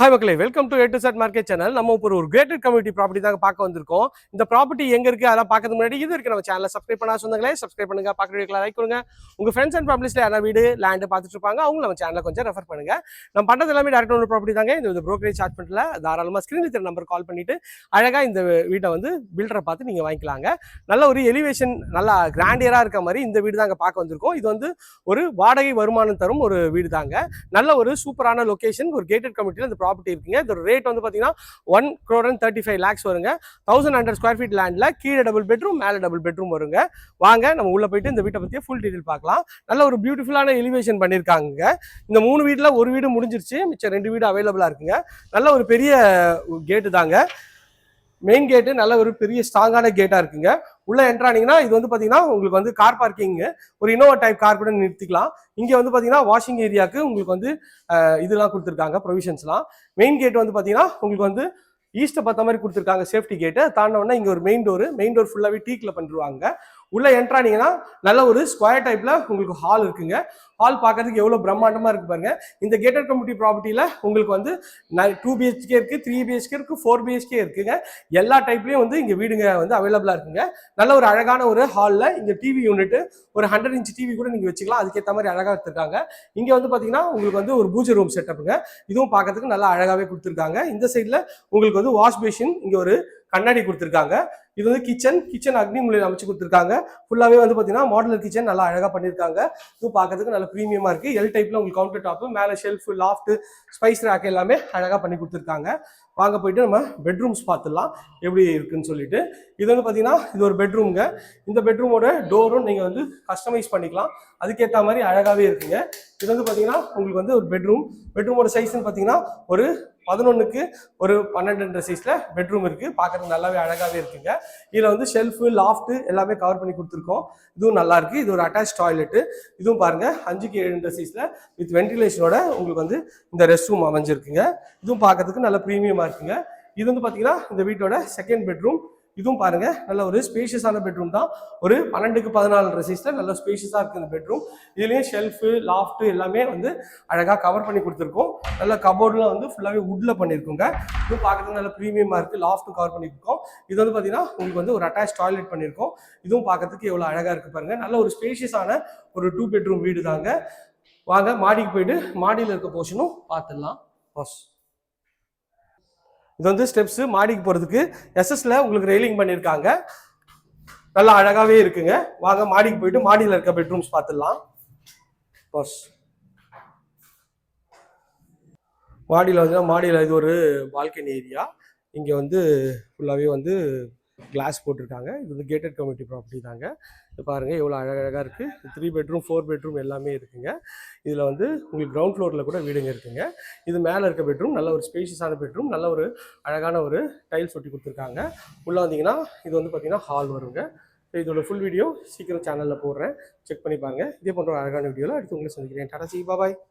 Hi மக்களே welcome to A to Z market channel நம்ம இப்போ ஒரு கிரேட்டட் கம்யூனிட்டி ப்ராப்பர்ட்டி தாங்க பார்க்க வந்திருக்கோம். இந்த ப்ராப்பர்ட்டி எங்க இருக்கு? அதெல்லாம் பார்க்கறது முன்னாடி இது இருக்கு. நம்ம சேனலை சப்ஸ்கிரைப் பண்ணா சொந்தங்களே சப்ஸ்கிரைப் பண்ணுங்க. பார்க்குற வீடியோக்களை லைக் கொடுங்க. உங்க ஃப்ரெண்ட்ஸ் அண்ட் ஃபேமிலிஸ்ல யாராவது வீடு லேண்ட் பார்த்துட்டு இருப்பாங்க. அவங்க நம்ம சேனலை கொஞ்சம் ரெஃபர் பண்ணுங்க. நம்ம பண்றது எல்லாமே டேரக்ட் ஒரு ப்ராப்பர்ட்டி தாங்க. இந்த ப்ரோக்கரேஜ் சார்ஜ் பண்ணல தாராளமாக ஸ்க்ரீன் இருக்கிற நம்பர் கால் பண்ணிட்டு அழகா இந்த வீட்டை வந்து பில்டரை பார்த்து நீங்க வாங்கிக்கலாங்க. நல்ல ஒரு எலிவேஷன் நல்லா கிராண்டியரா இருக்க மாதிரி இந்த வீடு தாங்க பார்க்க வந்திருக்கோம். இது வந்து ஒரு வாடகை வருமானம் தரும் ஒரு வீடு தாங்க நல்ல ஒரு சூப்பரான லொக்கேஷன் ஒரு கேட்டட் கமிட்டியில் இந்த ப்ராப்பர்ட்டி இருக்குங்க. இதோட ரேட் வந்து பார்த்தீங்கன்னா one crore and thirty five lakhs வருங்க தௌசண்ட் ஹண்ட்ரட் ஸ்கொயர் ஃபீட் லேண்டில் கீழே டபுள் பெட்ரூம் மேலே டபுள் பெட்ரூம் வருங்க. வாங்க நம்ம உள்ளே போயிட்டு இந்த வீட்டை பற்றிய ஃபுல் டீட்டெயில் பார்க்கலாம். நல்ல ஒரு பியூட்டிஃபுல்லான எலிவேஷன் பண்ணியிருக்காங்க இந்த மூணு வீட்டில் ஒரு வீடு முடிஞ்சிருச்சு. மிச்சம் ரெண்டு வீடு அவைலபிளாக இருக்குங்க. நல்ல ஒரு பெரிய கேட்டு தாங்க. மெயின் கேட்டு நல்ல ஒரு பெரிய ஸ்ட்ராங்கான கேட்டாக இருக்குங்க. உள்ள என்ட்ரானீங்கன்னா இது வந்து பார்த்தீங்கன்னா உங்களுக்கு வந்து கார் பார்க்கிங் ஒரு இன்னோவா டைப் கார் கூட நிறுத்திக்கலாம். இங்கே வந்து பார்த்தீங்கன்னா வாஷிங் ஏரியாவுக்கு உங்களுக்கு வந்து இதெல்லாம் கொடுத்துருக்காங்க ப்ரொவிஷன்ஸ்லாம் மெயின் கேட் வந்து பார்த்தீங்கன்னா உங்களுக்கு வந்து ஈஸ்ட்டை பார்த்த மாதிரி கொடுத்துருக்காங்க சேஃப்டி கேட்டு தாண்டவுடனே இங்கே ஒரு மெயின் டோர் மெயின் டோர் ஃபுல்லாகவே டீக்கில் பண்ணிருவாங்க. உள்ளே என்ட்ரானீங்கன்னா நல்ல ஒரு ஸ்கொயர் டைப்பில் உங்களுக்கு ஹால் இருக்குங்க. ஹால் பார்க்கறதுக்கு எவ்வளோ பிரம்மாண்டமாக இருக்கு பாருங்க. இந்த கேட்டட் கம்யூனிட்டி ப்ராப்பர்ட்டியில் உங்களுக்கு வந்து டூ பிஹெச்கே இருக்கு த்ரீ பிஹெச்கே இருக்கு ஃபோர் பிஹெச்கே இருக்குங்க. எல்லா டைப்லேயும் வந்து இங்கே வீடுங்க வந்து அவைலபிளாக இருக்குங்க. நல்ல ஒரு அழகான ஒரு ஹாலில் இங்கே டிவி யூனிட் ஒரு ஹண்ட்ரட் இன்ச் டிவி கூட நீங்கள் வச்சுக்கலாம். அதுக்கேற்ற மாதிரி அழகாக எடுத்துருக்காங்க இங்கே வந்து பார்த்தீங்கன்னா உங்களுக்கு வந்து ஒரு பூஜை ரூம் செட்டப்புங்க இதுவும் பார்க்கறதுக்கு நல்லா அழகாகவே கொடுத்துருக்காங்க. இந்த சைடில் உங்களுக்கு வந்து வாஷ் பேஷின் இங்கே ஒரு கண்ணாடி கொடுத்துருக்காங்க. இது வந்து கிச்சன் கிச்சன் அக்னி முறையில் அமைச்சு கொடுத்துருக்காங்க. ஃபுல்லாகவே வந்து பார்த்தீங்கன்னா மாடலர் கிச்சன் நல்லா அழகாக பண்ணியிருக்காங்க. இதுவும் பார்க்கறதுக்கு நல்ல ப்ரீமியமாக இருக்குது எல் டைப்பில் உங்களுக்கு கவுண்டர் டாப்பு மேலே ஷெல்ஃப் லாஃப்ட் ஸ்பைஸ் ரேக் எல்லாமே அழகாக பண்ணி கொடுத்துருக்காங்க. வாங்க போயிட்டு நம்ம பெட்ரூம்ஸ் பார்த்துடலாம். எப்படி இருக்குன்னு சொல்லிட்டு. இது வந்து பார்த்தீங்கன்னா இது ஒரு பெட்ரூம்ங்க இந்த பெட்ரூமோட டோரும் நீங்கள் வந்து கஸ்டமைஸ் பண்ணிக்கலாம். அதுக்கேற்ற மாதிரி அழகாகவே இருக்குங்க. இது வந்து பார்த்தீங்கன்னா உங்களுக்கு வந்து ஒரு பெட்ரூம் பெட்ரூமோட சைஸ்ன்னு பார்த்தீங்கன்னா ஒரு பதினொன்றுக்கு ஒரு பன்னெண்டு சைஸில் பெட்ரூம் இருக்குது பார்க்கறதுக்கு நல்லாவே அழகாகவே இருக்குங்க. இதில் வந்து ஷெல்ஃபு லாஃப்ட்டு எல்லாமே கவர் பண்ணி கொடுத்துருக்கோம். இதுவும் நல்லாயிருக்கு இது ஒரு அட்டாச் டாய்லெட்டு இதுவும் பாருங்கள் அஞ்சுக்கு ஏழுன்ற சைஸில் வித் வென்டிலேஷனோட உங்களுக்கு வந்து இந்த ரெஸ்ட் ரூம் அமைஞ்சிருக்குங்க. இதுவும் பார்க்கறதுக்கு நல்ல ப்ரீமியமாக இருக்குங்க. இது வந்து பார்த்தீங்கன்னா இந்த வீட்டோட செகண்ட் பெட்ரூம் இதுவும் பாருங்க நல்ல ஒரு ஸ்பேஷியஸான பெட்ரூம் தான். ஒரு பன்னெண்டுக்கு பதினாலு சைஸில் நல்ல ஸ்பேஷியஸாக இருக்குது இந்த பெட்ரூம் இதுலேயும் ஷெல்ஃபு லாஃப்ட்டு எல்லாமே வந்து அழகாக கவர் பண்ணி கொடுத்துருக்கோம். நல்ல கபோர்டெலாம் வந்து ஃபுல்லாகவே வுட்டில் பண்ணியிருக்கோங்க. இதுவும் பார்க்குறதுக்கு நல்ல ப்ரீமியமாக இருக்குது லாஃப்ட்டும் கவர் பண்ணியிருக்கோம். இது வந்து பார்த்தீங்கன்னா உங்களுக்கு வந்து ஒரு அட்டாச் டாய்லெட் பண்ணியிருக்கோம். இதுவும் பார்க்கறதுக்கு எவ்வளோ அழகாக இருக்குது பாருங்கள் நல்ல ஒரு ஸ்பேஷியஸான ஒரு டூ பெட்ரூம் வீடு தாங்க வாங்க மாடிக்கு போயிட்டு மாடியில் இருக்க போர்ஷனும் பார்த்துடலாம் பாஸ் இது வந்து ஸ்டெப்ஸ் மாடிக்கு போகிறதுக்கு எஸ்எஸ்ல உங்களுக்கு ரெயிலிங் பண்ணியிருக்காங்க நல்லா அழகாகவே இருக்குங்க. வாங்க மாடிக்கு போயிட்டு மாடியில் இருக்க பெட்ரூம்ஸ் பார்த்துடலாம். பஸ் மாடியில் வந்து மாடியில் இது ஒரு பால்கனி ஏரியா இங்கே வந்து ஃபுல்லாகவே வந்து கிளாஸ் போட்டிருக்காங்க இது வந்து கேட்டட் கம்யூனிட்டி ப்ராப்பர்ட்டி தாங்க. இது பாருங்கள் எவ்வளோ அழகழகாக இருக்குது த்ரீ பெட்ரூம் ஃபோர் பெட்ரூம் எல்லாமே இருக்குங்க. இதில் வந்து உங்களுக்கு கிரவுண்ட் ஃப்ளோரில் கூட வீடுங்க இருக்குங்க. இது மேலே இருக்க பெட்ரூம் நல்ல ஒரு ஸ்பேஷியஸான பெட்ரூம் நல்ல ஒரு அழகான ஒரு டைல்ஸ் ஒட்டி கொடுத்துருக்காங்க. உள்ளே வந்தீங்கன்னா இது வந்து பார்த்தீங்கன்னா ஹால் வருங்க. இதோட ஃபுல் வீடியோ சீக்கிரம் சேனலில் போடுறேன். செக் பண்ணி பாருங்கள் இதே போன்ற அழகான வீடியோவில் அடுத்து உங்களை சந்திக்கிறேன். டாடா சி பாய்